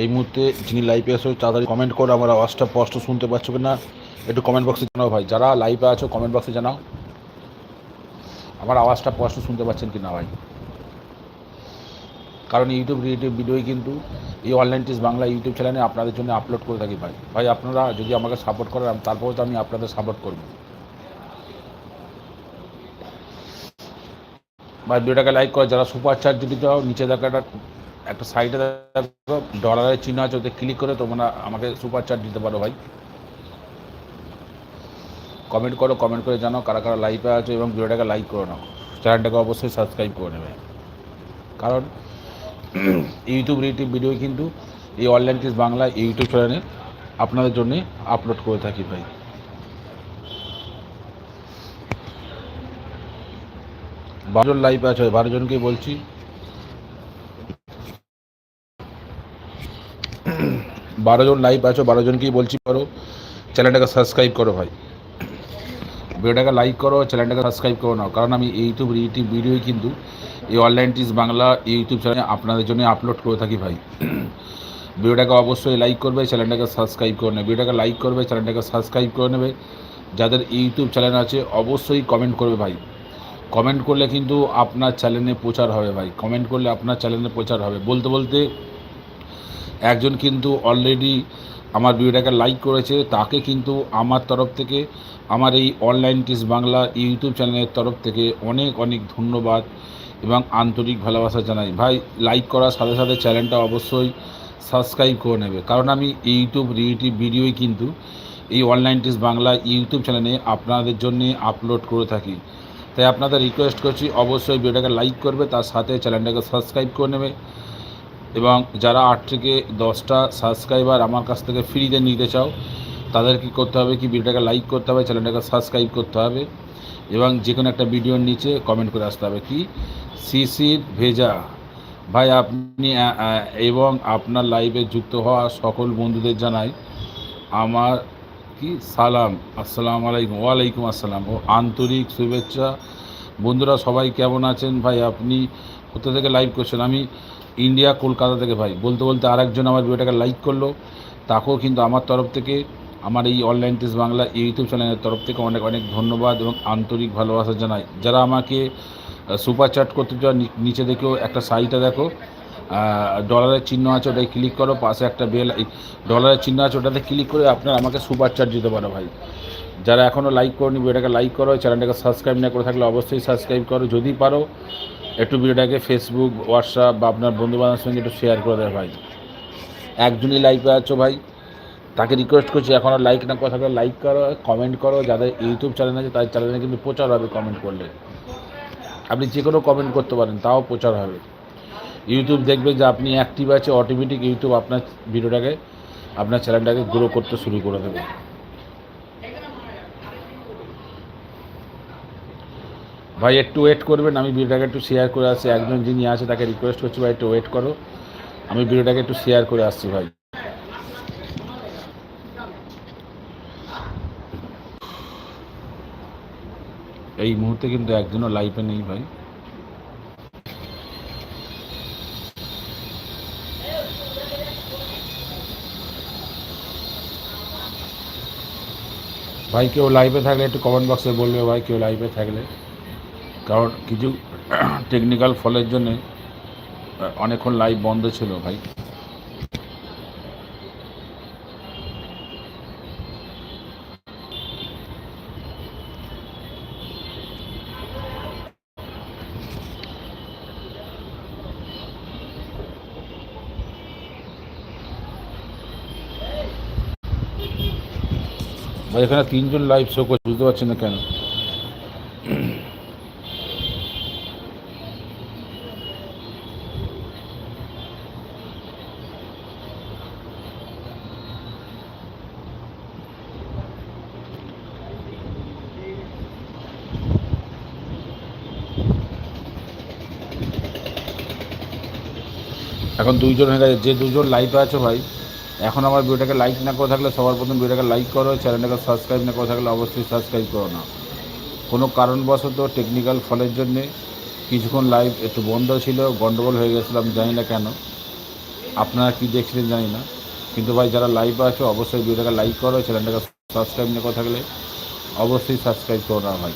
এই মুহূর্তে যিনি লাইভে আসো তাড়াতাড়ি কমেন্ট করো, আমার আওয়াজটা স্পষ্ট শুনতে পাচ্ছ কি না একটু কমেন্ট বক্সে জানাও ভাই। যারা লাইভে আছো কমেন্ট বক্সে জানাও। আমার আওয়াজটা স্পষ্ট শুনতে পাচ্ছেন কি না ভাই? কারণ ইউটিউব রিলেটিভ ভিডিওই কিন্তু এই অনলাইন টিস বাংলা ইউটিউব চ্যানেলে আপনাদের জন্য আপলোড করে থাকি ভাই। ভাই, আপনারা যদি আমাকে সাপোর্ট করেন তারপরে তো আমি আপনাদের সাপোর্ট করব। ভাই, ভিডিওটাকে লাইক করে। যারা সুপার চার্জ যদি চাও, নিচে দেখা একটা সাইডে দেখো, ডলারের চিহ্ন আছে, ওতে ক্লিক করে তোমরা আমাকে সুপার চার্জ দিতে পারো ভাই। কমেন্ট করো কমেন্ট করে জানাও কারা কারা লাইভে আছো এবং ভিডিওটাকে লাইক করে নাও। চ্যানেলটাকে অবশ্যই সাবস্ক্রাইব করে নেবে। কারণ ইউটিউব রিলেটিভ ভিডিও কিন্তু এই অনলাইন টিস বাংলা ইউটিউব চ্যানেলে আপনাদের জন্য আপলোড করে থাকি ভাই। বারোজন লাইভ আছে, বারো জনকেই বলছি। বারো জন লাইভ আছো, বারো জনকেই বলছি করো। চ্যানেলটাকে সাবস্ক্রাইব করো ভাই। ভিডিওটাকে লাইক করো চ্যানেলটাকে সাবস্ক্রাইব করো নাও কারণ আমি ইউটিউব ইউটিউব ভিডিওই কিন্তু এই অনলাইন টিস বাংলা ইউটিউব চ্যানেলে আপনাদের জন্য আপলোড করে থাকি ভাই। ভিডিওটাকে অবশ্যই লাইক করবে চ্যানেলটাকে সাবস্ক্রাইব করে নেবে। ভিডিওটাকে লাইক করবে চ্যানেলটাকে সাবস্ক্রাইব করে নেবে। যাদের ইউটিউব চ্যানেল আছে, অবশ্যই কমেন্ট করবে ভাই। কমেন্ট করলে কিন্তু আপনার চ্যানেলে প্রচার হবে ভাই। কমেন্ট করলে আপনার চ্যানেলে প্রচার হবে। বলতে বলতে একজন কিন্তু অলরেডি আমার ভিডিওটাকে লাইক করেছে, তাকে কিন্তু আমার তরফ থেকে, আমার এই অনলাইন টিস বাংলা ইউটিউব চ্যানেলের তরফ থেকে অনেক অনেক ধন্যবাদ এবং আন্তরিক ভালোবাসা জানাই। ভাই লাইক করার সাথে সাথে চ্যানেলটা অবশ্যই সাবস্ক্রাইব করে নেবে। কারণ আমি ইউটিউব রিলেটিভ ভিডিওই কিন্তু এই অনলাইন টিস বাংলা ইউটিউব চ্যানেলে আপনাদের জন্য আপলোড করে থাকি। তাই আপনাদের রিকোয়েস্ট করছি, অবশ্যই ভিডিওটাকে লাইক করবে, তার সাথে চ্যানেলটাকে সাবস্ক্রাইব করে নেবে। এবং যারা আট থেকে দশটা সাবস্ক্রাইবার আমার কাছ থেকে ফ্রিতে নিতে চাও, তাদের কি করতে হবে কি? ভিডিওটাকে লাইক করতে হবে চ্যানেলটাকে সাবস্ক্রাইব করতে হবে এবং যে কোনো একটা ভিডিওর নিচে কমেন্ট করে আসতে হবে কি? সিসির ভেজা। ভাই, আপনি এবং আপনার লাইভে যুক্ত হওয়া সকল বন্ধুদের জানাই আমার কি? সালাম। আসসালামু আলাইকুম। ওয়ালাইকুম আসসালাম। ও, আন্তরিক শুভেচ্ছা। বন্ধুরা সবাই কেমন আছেন? ভাই, আপনি কোথা থেকে লাইভ করছেন? আমি ইন্ডিয়া, কলকাতা থেকে ভাই। বলতে বলতে আরেকজন আমার ভিডিওটাকে লাইক করল। তাকেও কিন্তু আমার তরফ থেকে, আমার এই অনলাইন টেস্ট বাংলা ইউটিউব চ্যানেলের তরফ থেকে অনেক অনেক ধন্যবাদ এবং আন্তরিক ভালোবাসা জানাই। যারা আমাকে সুপার চ্যাট করতে চাও নিচে দেখেও একটা সাইটে দেখো ডলারের চিহ্ন আছে ওটাই ক্লিক করো, পাশে একটা বেল ডলারের চিহ্ন আছে, ওটাতে ক্লিক করে আপনার আমাকে সুপার চ্যাট দিতে পারো ভাই। যারা এখনও লাইক করনি, ভিডিওটাকে লাইক করো চ্যানেলটাকে সাবস্ক্রাইব না করে থাকলে অবশ্যই সাবস্ক্রাইব করো। যদি পারো একটু ভিডিওটাকে ফেসবুক হোয়াটসঅ্যাপ বা আপনার বন্ধুবান্ধবের সঙ্গে একটু শেয়ার করে দেয় ভাই। একজনই লাইভে আছো ভাই। তাকে রিকোয়েস্ট করছি এখনও লাইক না করে লাইক করো কমেন্ট করো। যাদের ইউটিউব চ্যানেল আছে, তাদের চ্যানেলে কিন্তু প্রচার হবে কমেন্ট করলে। আপনি যে কোনো কমেন্ট করতে পারেন, তাও প্রচার হবে। ইউটিউব দেখবে যে আপনি অ্যাক্টিভ আছে অটোমেটিক ইউটিউব আপনার ভিডিওটাকে, আপনার চ্যানেলটাকে গ্রো করতে শুরু করে দেবে। ভাই, একটু ওয়েট করবেন, আমি ভিডিওটাকে একটু শেয়ার করে আসছি। একজন যিনি আছে, তাকে রিকোয়েস্ট করছি, ভাই, একটু ওয়েট করো। আমি ভিডিওটাকে একটু শেয়ার করে আসছি, ভাই। এই মুহূর্তে কিন্তু একজনও লাইভে নেই, ভাই। ভাই, কেউ লাইভে থাকলে একটু কমেন্ট বক্সে বলবে, ভাই, কেউ লাইভে থাকলে। কারণ কিছু টেকনিক্যাল ফলের জন্যে অনেকক্ষণ লাইভ বন্ধ ছিল ভাই। ভাই, এখানে তিনজন লাইভ শো করছে, বুঝতে পারছি না কেন? এখন দুইজন হয়ে গেছে। যে দুজন লাইভে আছো ভাই, এখন আমার ভিডিওটাকে লাইক না করে থাকলে, সবার প্রথম ভিডিওটাকে লাইক করো চ্যানেলটাকে সাবস্ক্রাইব না করে থাকলে অবশ্যই সাবস্ক্রাইব করো না। কোনো কারণবশত টেকনিক্যাল ফলের জন্যে কিছুক্ষণ লাইভ একটু বন্ধ ছিল, গন্ডগোল হয়ে গেছিল, আমি জানি না কেন। আপনারা কী দেখছিলেন জানি না। কিন্তু ভাই, যারা লাইভ আছো, অবশ্যই ভিডিওটাকে লাইক করো চ্যানেলটাকে সাবস্ক্রাইব না করে থাকলে অবশ্যই সাবস্ক্রাইব করো না ভাই।